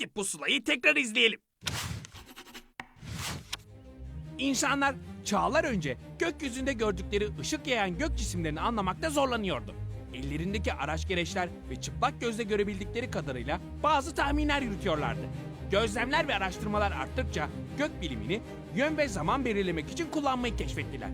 Hadi pusulayı tekrar izleyelim. İnsanlar çağlar önce gökyüzünde gördükleri ışık yayan gök cisimlerini anlamakta zorlanıyordu. Ellerindeki araç gereçler ve çıplak gözle görebildikleri kadarıyla bazı tahminler yürütüyorlardı. Gözlemler ve araştırmalar arttıkça gök bilimini yön ve zaman belirlemek için kullanmayı keşfettiler.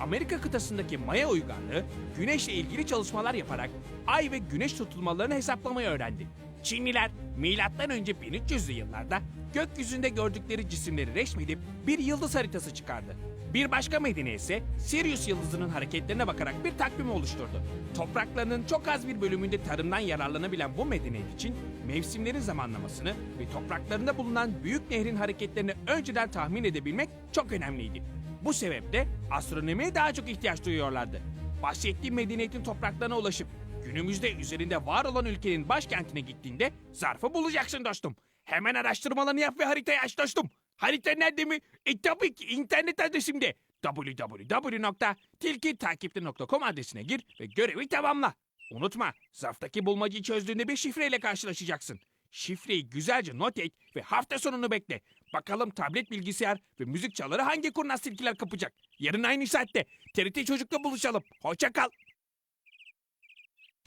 Amerika kıtasındaki Maya uygarlığı güneşle ilgili çalışmalar yaparak ay ve güneş tutulmalarını hesaplamayı öğrendi. Çinliler milattan önce 1300'lü yıllarda gökyüzünde gördükleri cisimleri resmedip bir yıldız haritası çıkardı. Bir başka medeniyet ise Sirius yıldızının hareketlerine bakarak bir takvim oluşturdu. Topraklarının çok az bir bölümünde tarımdan yararlanabilen bu medeniyet için mevsimlerin zamanlamasını ve topraklarında bulunan büyük nehrin hareketlerini önceden tahmin edebilmek çok önemliydi. Bu sebeple astronomiye daha çok ihtiyaç duyuyorlardı. Bahsettiğim medeniyetin topraklarına ulaşıp günümüzde üzerinde var olan ülkenin başkentine gittiğinde zarfı bulacaksın dostum. Hemen araştırmalarını yap ve haritayı aç dostum. Harita nerede mi? E tabii ki internet adresimde. www.tilkitakipte.com adresine gir ve görevi tamamla. Unutma, zarftaki bulmacayı çözdüğünde bir şifreyle karşılaşacaksın. Şifreyi güzelce not et ve hafta sonunu bekle. Bakalım tablet bilgisayar ve müzik çaları hangi kurnaz tilkiler kapacak. Yarın aynı saatte TRT Çocuk'ta buluşalım. Hoşça kal.